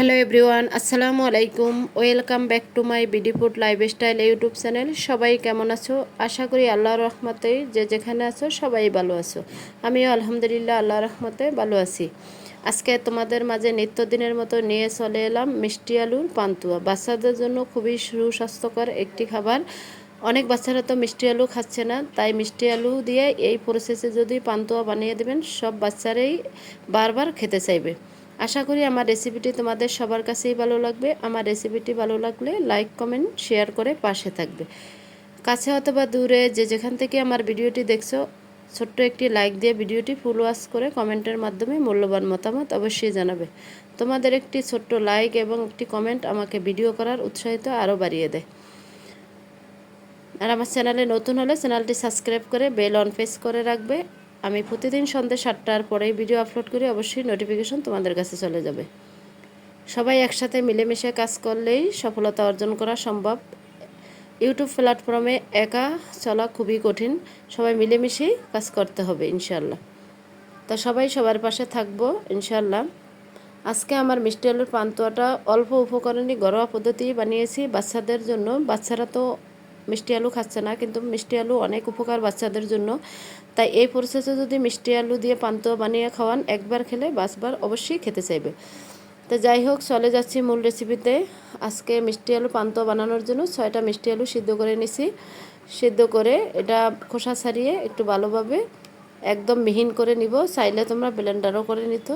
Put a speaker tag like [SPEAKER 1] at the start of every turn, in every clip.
[SPEAKER 1] Hello everyone আসসালামু আলাইকুম welcome back to my BD food lifestyle YouTube channel সবাই কেমন আছো? আশা করি আল্লাহর রহমতে যে যেখানে আছো, সবাই ভালো আছো। আমিও আলহামদুলিল্লাহ আল্লাহর রহমতে ভালো আছি। আজকে তোমাদের মাঝে নিত্যদিনের মতো নিয়ে চলে এলাম মিষ্টি আলুর পান্তুয়া। বাচ্চাদের জন্য খুবই সুস্বাস্থ্যকর একটি খাবার। অনেক বাচ্চারা তো মিষ্টি আলু খাচ্ছে না, তাই মিষ্টি আলু দিয়ে এই প্রসেসে যদি পান্তুয়া বানিয়ে দেবেন, সব বাচ্চারাই বারবার খেতে চাইবে। আশা করি আমার রেসিপিটি তোমাদের সবার কাছেই ভালো লাগবে। আমার রেসিপিটি ভালো লাগলে লাইক কমেন্ট শেয়ার করে পাশে থাকবে। কাছে অথবা দূরে যে যেখান থেকে আমার ভিডিওটি দেখছ, ছোট্ট একটি লাইক দিয়ে ভিডিওটি ফুল ওয়াশ করে কমেন্টের মাধ্যমে মূল্যবান মতামত অবশ্যই জানাবে। তোমাদের একটি ছোট্ট লাইক এবং একটি কমেন্ট আমাকে ভিডিও করার উৎসাহিত আরও বাড়িয়ে দেয়। আর আমার চ্যানেলে নতুন হলে চ্যানেলটি সাবস্ক্রাইব করে বেল অন প্রেস করে রাখবে। আমি প্রতিদিন সন্ধ্যে সাতটার পরেই ভিডিও আপলোড করি, অবশ্যই নোটিফিকেশন তোমাদের কাছে চলে যাবে। সবাই একসাথে মিলেমিশে কাজ করলেই সফলতা অর্জন করা সম্ভব। ইউটিউব প্ল্যাটফর্মে একা চলা খুবই কঠিন। সবাই মিলেমিশেই কাজ করতে হবে ইনশাল্লাহ তা সবাই সবার পাশে থাকব ইনশাল্লাহ আজকে আমার মিষ্টি আলুর পান্তুয়াটা অল্প উপকরণই ঘরোয়া পদ্ধতি বানিয়েছি। বাচ্চাদের জন্য, বাচ্চারা তো মিষ্টি আলু খাচ্ছে না, কিন্তু মিষ্টি আলু অনেক উপকার বাচ্চাদের জন্য। তাই এই প্রসেসে যদি মিষ্টি আলু দিয়ে পান্তুয়া বানিয়ে খাওয়ান, একবার খেলে বাসবার অবশ্যই খেতে চাইবে। তো যাই হোক, চলে যাচ্ছি মূল রেসিপিতে আজকে মিষ্টি আলু পান্তুয়া বানানোর জন্য ছয়টা মিষ্টি আলু সিদ্ধ করে নিছি। সিদ্ধ করে এটা খোসা ছাড়িয়ে একটু ভালোভাবে একদম মিহিন করে নিব। চাইলে তোমরা ব্লেন্ডারও করে নিতে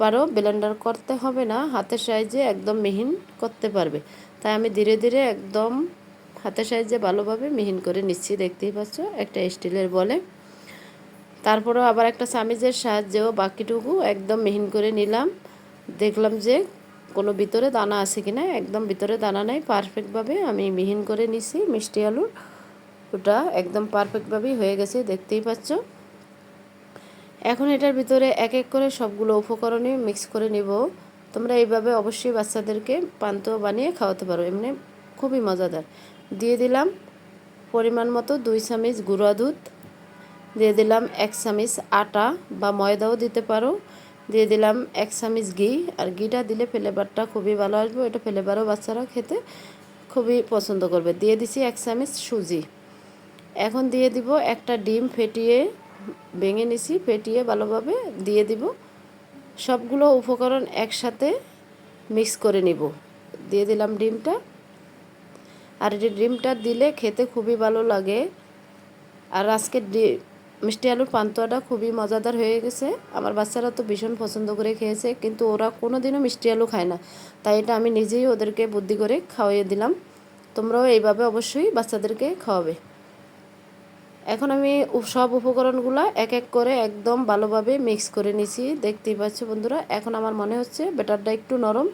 [SPEAKER 1] পারো। ব্লেন্ডার করতে হবে না, হাতের সাইজে একদম মিহিন করতে পারবে। তাই আমি ধীরে ধীরে একদম হাতের সাইজে ভালোভাবে মিহিন করে নিচ্ছি, দেখতেই পাচ্ছ, একটা স্টিলের বলে। তারপরেও আবার একটা সামিজের সাহায্যেও বাকিটুকু একদম মিহিন করে নিলাম। দেখলাম যে কোনো ভিতরে দানা আছে কি না, একদম ভিতরে দানা নেই পারফেক্টভাবে আমি মিহিন করে নিছি, মিষ্টি আলুর। ওটা একদম পারফেক্টভাবেই হয়ে গেছে, দেখতেই পাচ্ছ। এখন এটার ভিতরে এক এক করে সবগুলো উপকরণই মিক্স করে নিব। তোমরা এইভাবে অবশ্যই বাচ্চাদেরকে পান্ত বানিয়ে খাওয়াতে পারো, এমনি খুবই মজাদার। দিয়ে দিলাম পরিমাণ মতো দুই চামিচ গুঁড়া দুধ। দিয়ে দিলাম এক চামিচ আটা বা ময়দাও দিতে পারো। দিয়ে দিলাম এক চামিচ ঘি। আর ঘিটা দিলে ফ্লেভারটা খুবই ভালো আসবে। ওটা ফ্লেভারও বাচ্চারা খেতে খুবই পছন্দ করবে। দিয়ে দিছি এক চামিচ সুজি। এখন দিয়ে দিব একটা ডিম ফেটিয়ে ভেঙে নিছি, ফেটিয়ে ভালোভাবে দিয়ে দিব। সবগুলো উপকরণ একসাথে মিক্স করে নিব। দিয়ে দিলাম ডিমটা। আর এই ডিমটা দিলে খেতে খুবই ভালো লাগে। আর আজকে মিষ্টি আলুর পান্তুয়াটা খুবই মজাদার হয়ে গেছে। আমার বাচ্চারা তো ভীষণ পছন্দ করে খেয়েছে, কিন্তু ওরা কোনো দিনও মিষ্টি আলু খায় না। তাই এটা আমি নিজেই ওদেরকে বুদ্ধি করে খাওয়াইয়ে দিলাম। তোমরাও এইভাবে অবশ্যই বাচ্চাদেরকে খাওয়াবে। এখন আমি সব উপকরণগুলো এক এক করে একদম ভালোভাবে মিক্স করে নিছি দেখতেই পাচ্ছ বন্ধুরা, এখন আমার মনে হচ্ছে বেটারটা একটু নরম,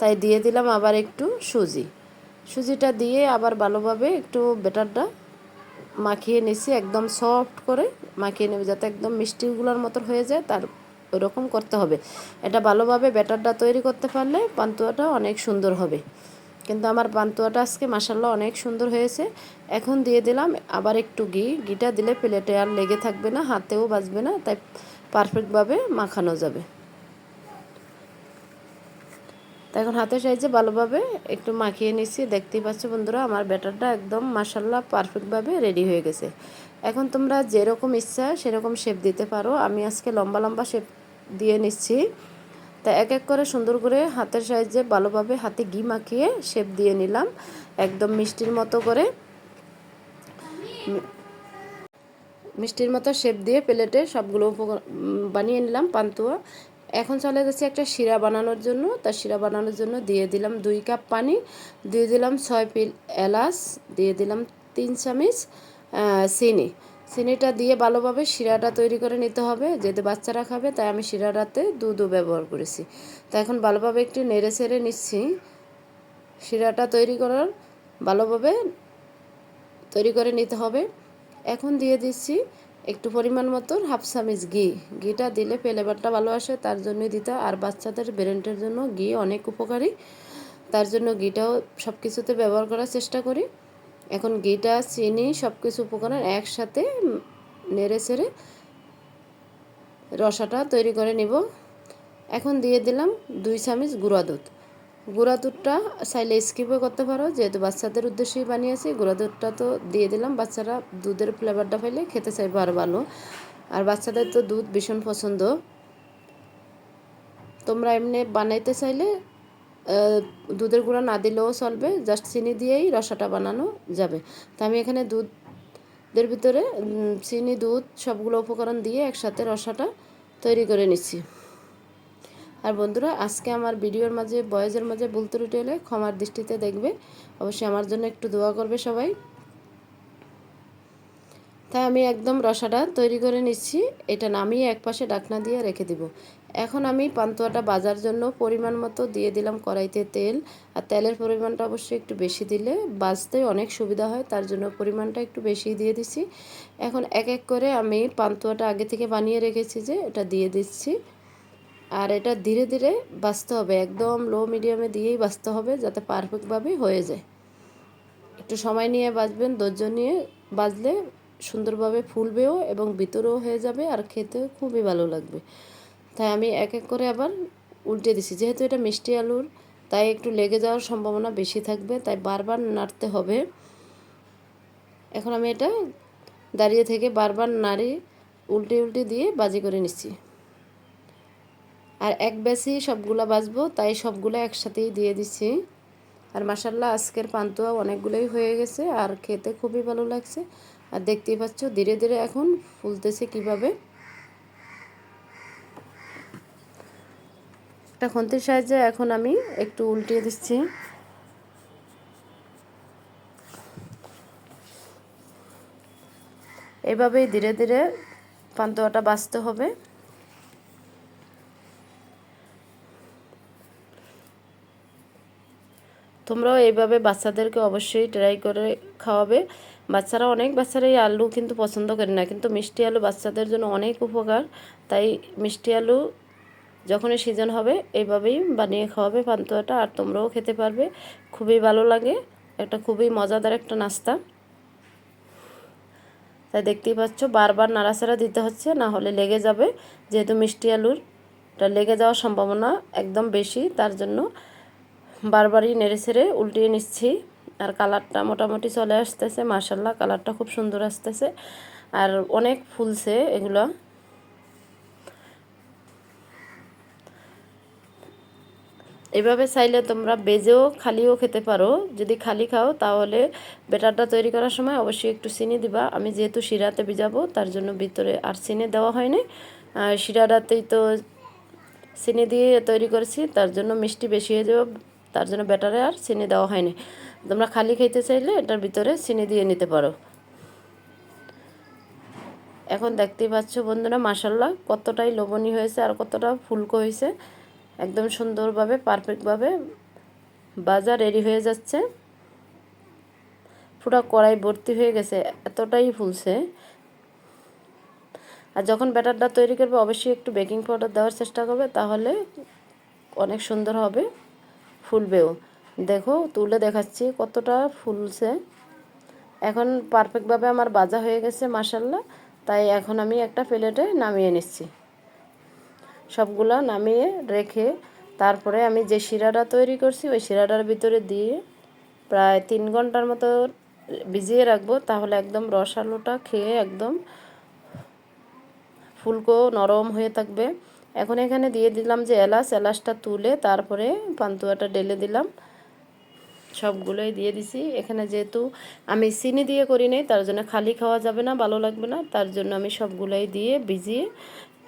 [SPEAKER 1] তাই দিয়ে দিলাম আবার একটু সুজি। সুজিটা দিয়ে আবার ভালোভাবে একটু বেটারটা মাখিয়ে নিছি, একদম সফট করে মাখিয়ে নেবে যাতে একদম মিষ্টিগুলোর মতো হয়ে যায়, তার ওরকম করতে হবে। এটা ভালোভাবে ব্যাটারটা তৈরি করতে পারলে পান্তুয়াটা অনেক সুন্দর হবে। কিন্তু আমার পান্তুয়াটা আজকে মাসাল্লাহ অনেক সুন্দর হয়েছে। এখন দিয়ে দিলাম আবার একটু ঘি। ঘিটা দিলে প্লেটে আর লেগে থাকবে না, হাতেও বাজবে না, তাই পারফেক্টভাবে মাখানো যাবে। তো এখন হাতের সাইজে ভালোভাবে একটু মাখিয়ে নিচ্ছি। দেখতেই পাচ্ছ বন্ধুরা, আমার ব্যাটারটা একদম মাসাল্লাহ পারফেক্টভাবে রেডি হয়ে গেছে। এখন তোমরা যেরকম ইচ্ছা সেরকম শেপ দিতে পারো। আমি আজকে লম্বা লম্বা শেপ দিয়ে নিচ্ছি। তা এক এক করে সুন্দর করে হাতের সাইজে ভালোভাবে হাতে ঘি মাখিয়ে শেপ দিয়ে নিলাম, একদম মিষ্টির মতো করে। মিষ্টির মতো শেপ দিয়ে প্লেটে সবগুলো বানিয়ে নিলাম পান্তুয়া। এখন চলে যাচ্ছে একটা শিরা বানানোর জন্য। তার শিরা বানানোর জন্য দিয়ে দিলাম দুই কাপ পানি, দিয়ে দিলাম ছয় পিল এলাচ, দিয়ে দিলাম তিন চামিচ চিনি। চিনিটা দিয়ে ভালোভাবে শিরাটা তৈরি করে নিতে হবে। যেহেতু বাচ্চারা খাবে, তাই আমি শিরাটাতে দুধও ব্যবহার করেছি। তা এখন ভালোভাবে একটু নেড়ে ছেড়ে নিচ্ছি। শিরাটা তৈরি করার ভালোভাবে তৈরি করে নিতে হবে। এখন দিয়ে দিচ্ছি একটু পরিমাণ মতো হাফ চামিচ ঘি। ঘিটা দিলে ফ্লেভারটা ভালো আসে, তার জন্য দিতে আর বাচ্চাদের ব্রেনটের জন্য ঘি অনেক উপকারী। তার জন্য ঘিটাও সব কিছুতে ব্যবহার করার চেষ্টা করি। এখন ঘিটা, চিনি সব কিছু উপকরণ একসাথে নেড়ে ছেড়ে রসাটা তৈরি করে নিব। এখন দিয়ে দিলাম দুই চামিচ গুঁড়া দুধ। গুঁড়া দুধটা চাইলে স্কিপও করতে পারো। যেহেতু বাচ্চাদের উদ্দেশ্যেই বানিয়েছি, গুঁড়া দুধটা তো দিয়ে দিলাম। বাচ্চারা দুধের ফ্লেভারটা পেলে খেতে চাইবে আর ভালো। আর বাচ্চাদের তো দুধ ভীষণ পছন্দ। তোমরা এমনি বানাইতে চাইলে দুধের গুঁড়া না দিলেও চলবে। জাস্ট চিনি দিয়েই রসাটা বানানো যাবে। তো আমি এখানে দুধের ভিতরে চিনি, দুধ সবগুলো উপকরণ দিয়ে একসাথে রসাটা তৈরি করে নিচ্ছি। আর বন্ধুরা, আজকে আমার ভিডিওর মাঝে, বয়েজের মাঝে ভুল ত্রুটি হলে ক্ষমার দৃষ্টিতে দেখবে। অবশ্যই আমার জন্য একটু দোয়া করবে সবাই। তাই আমি একদম রসাটা তৈরি করে নিচ্ছি। এটা নামিয়ে এক পাশে ডাকনা দিয়ে রেখে দিব। এখন আমি পান্তুয়াটা বাজার জন্য পরিমাণ মতো দিয়ে দিলাম কড়াইতে তেল। আর তেলের পরিমাণটা অবশ্যই একটু বেশি দিলে বাজতে অনেক সুবিধা হয়, তার জন্য পরিমাণটা একটু বেশি দিয়ে দিচ্ছি। এখন এক এক করে আমি পান্তুয়াটা আগে থেকে বানিয়ে রেখেছি যে, এটা দিয়ে দিচ্ছি। আর এটা ধীরে ধীরে বাঁচতে হবে, একদম লো মিডিয়ামে দিয়েই বাঁচতে হবে যাতে পারফেক্টভাবে হয়ে যায়। একটু সময় নিয়ে বাজবেন ধৈর্য নিয়ে বাজলে সুন্দরভাবে ফুলবেও এবং ভিতরেও হয়ে যাবে আর খেতেও খুবই ভালো লাগবে। তাই আমি এক এক করে আবার উল্টে দিছি। যেহেতু এটা মিষ্টি আলুর, তাই একটু লেগে যাওয়ার সম্ভাবনা বেশি থাকবে, তাই বারবার নাড়তে হবে। এখন আমি এটা দাঁড়িয়ে থেকে বারবার নাড়ি উল্টে উল্টে দিয়ে বাজি করে নিচ্ছি। আর এক বেশি সবগুলো বাজবো তাই সবগুলো একসাথেই দিয়ে দিচ্ছি। আর মাসাল্লাহ আজকের পান্তুয়া অনেকগুলোই হয়ে গেছে আর খেতে খুবই ভালো লাগছে। আর দেখতেই পাচ্ছ, ধীরে ধীরে এখন ফুলতেছে কীভাবে। একটা খন্তির সাহায্যে এখন আমি একটু উল্টিয়ে দিচ্ছি। এভাবেই ধীরে ধীরে পান্তোয়াটা বাঁচতে হবে। তোমরাও এইভাবে বাচ্চাদেরকে অবশ্যই ট্রাই করে খাওয়াবে। বাচ্চারা অনেক বাচ্চারা এই আলু কিন্তু পছন্দ করে না, কিন্তু মিষ্টি আলু বাচ্চাদের জন্য অনেক উপকার। তাই মিষ্টি আলু যখনই সিজন হবে, এইভাবেই বানিয়ে খাওয়াবে পান্তুয়াটা আর তোমরাও খেতে পারবে। খুবই ভালো লাগে, একটা খুবই মজাদার একটা নাস্তা। তাই দেখতেই পাচ্ছ, বারবার নাড়াচাড়া দিতে হচ্ছে, না হলে লেগে যাবে। যেহেতু মিষ্টি আলুরটা লেগে যাওয়ার সম্ভাবনা একদম বেশি, তার জন্য বারবারই নেড়ে ছেড়ে উল্টিয়ে নিচ্ছি। আর কালারটা মোটামুটি চলে আসতেছে মার্শাল্লাহ কালারটা খুব সুন্দর আসতেছে। আর অনেক ফুলছে এগুলো। এভাবে চাইলে তোমরা বেজেও খালিও খেতে পারো। যদি খালি খাও, তাহলে বেটারটা তৈরি করার সময় অবশ্যই একটু চিনি দিবা। আমি যেহেতু শিরাতে ভিজাবো, তার জন্য ভিতরে আর চিনি দেওয়া হয়নি। শিরাটাতেই তো চিনি দিয়ে তৈরি করেছি, তার জন্য মিষ্টি বেশি হয়ে যাবে তার জন্য ব্যাটারে আর চিনি দেওয়া হয়নি। তোমরা খালি খেতে চাইলে এটার ভিতরে চিনি দিয়ে নিতে পারো। এখন দেখতেই পাচ্ছ বন্ধুরা মাসাল্লাহ কতটাই লোভনীয় হয়েছে আর কতটা ফুলকো হয়েছে। একদম সুন্দরভাবে পারফেক্টভাবে বাজার রেডি হয়ে যাচ্ছে। পুরো কড়াই ভর্তি হয়ে গেছে, এতটাই ফুলছে। আর যখন ব্যাটারটা তৈরি করবে, অবশ্যই একটু বেকিং পাউডার দেওয়ার চেষ্টা করবে, তাহলে অনেক সুন্দর হবে। ফুলবেও দেখো, তুলে দেখাচ্ছি কতটা ফুলছে। এখন পারফেক্টভাবে আমার বাজা হয়ে গেছে মাসাল্লাহ তাই এখন আমি একটা প্লেটে নামিয়ে নিচ্ছি। সবগুলো নামিয়ে রেখে তারপরে আমি যে শিরাটা তৈরি করছি, ওই শিরাটার ভিতরে দিয়ে প্রায় তিন ঘণ্টার মতো ভিজিয়ে রাখব। তাহলে একদম রসালোটা খেয়ে একদম ফুলকো নরম হয়ে থাকবে। এখন এখানে দিয়ে দিলাম যে এলাচ, এলাচটা তুলে তারপরে পান্তুয়াটা ডেলে দিলাম। সবগুলোই দিয়ে দিছি। এখানে যেহেতু আমি চিনি দিয়ে করি নাই, তার জন্য খালি খাওয়া যাবে না, ভালো লাগবে না। তার জন্য আমি সবগুলোই দিয়ে ভিজিয়ে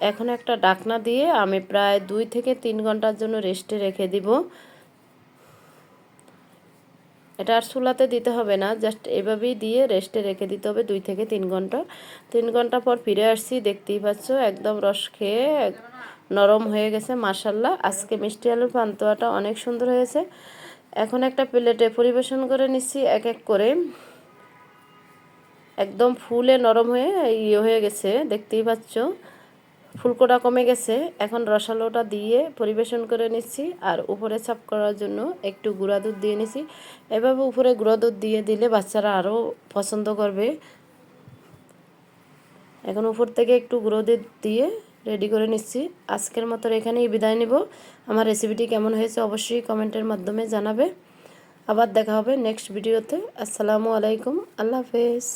[SPEAKER 1] এখন একটা ডাকনা দিয়ে আমি প্রায় দুই থেকে তিন ঘণ্টার জন্য রেস্টে রেখে দিব। এটা আর চুলাতে দিতে হবে না জাস্ট এভাবেই দিয়ে রেস্টে রেখে দিতে হবে দুই থেকে তিন ঘণ্টা। তিন ঘণ্টা পর ফিরে আসছি, দেখতেই পাচ্ছ একদম রস খেয়ে নরম হয়ে গেছে মাসাল্লাহ আজকে মিষ্টি আলুর পান্তোয়াটা অনেক সুন্দর হয়েছে। এখন একটা প্লেটে পরিবেশন করে নিচ্ছি, এক এক করে। একদম ফুলে নরম হয়ে ইয়ে হয়ে গেছে, দেখতেই পাচ্ছ। ফুলকোটা কমে গেছে। এখন রসালোটা দিয়ে পরিবেশন করে নিচ্ছি আর উপরে চাপ করার জন্য একটু গুঁড়া দুধ দিয়ে নিচ্ছি। এভাবে উপরে গুঁড়া দুধ দিয়ে দিলে বাচ্চারা আরও পছন্দ করবে। এখন উপর থেকে একটু গুঁড়ো দুধ দিয়ে রেডি করে নিচ্ছি। আজকের মতো এখানেই বিদায় নিব। আমার রেসিপিটি কেমন হয়েছে অবশ্যই কমেন্টের মাধ্যমে জানাবে। আবার দেখা হবে নেক্সট ভিডিওতে। আসসালামু আলাইকুম। আল্লাহ হাফেজ।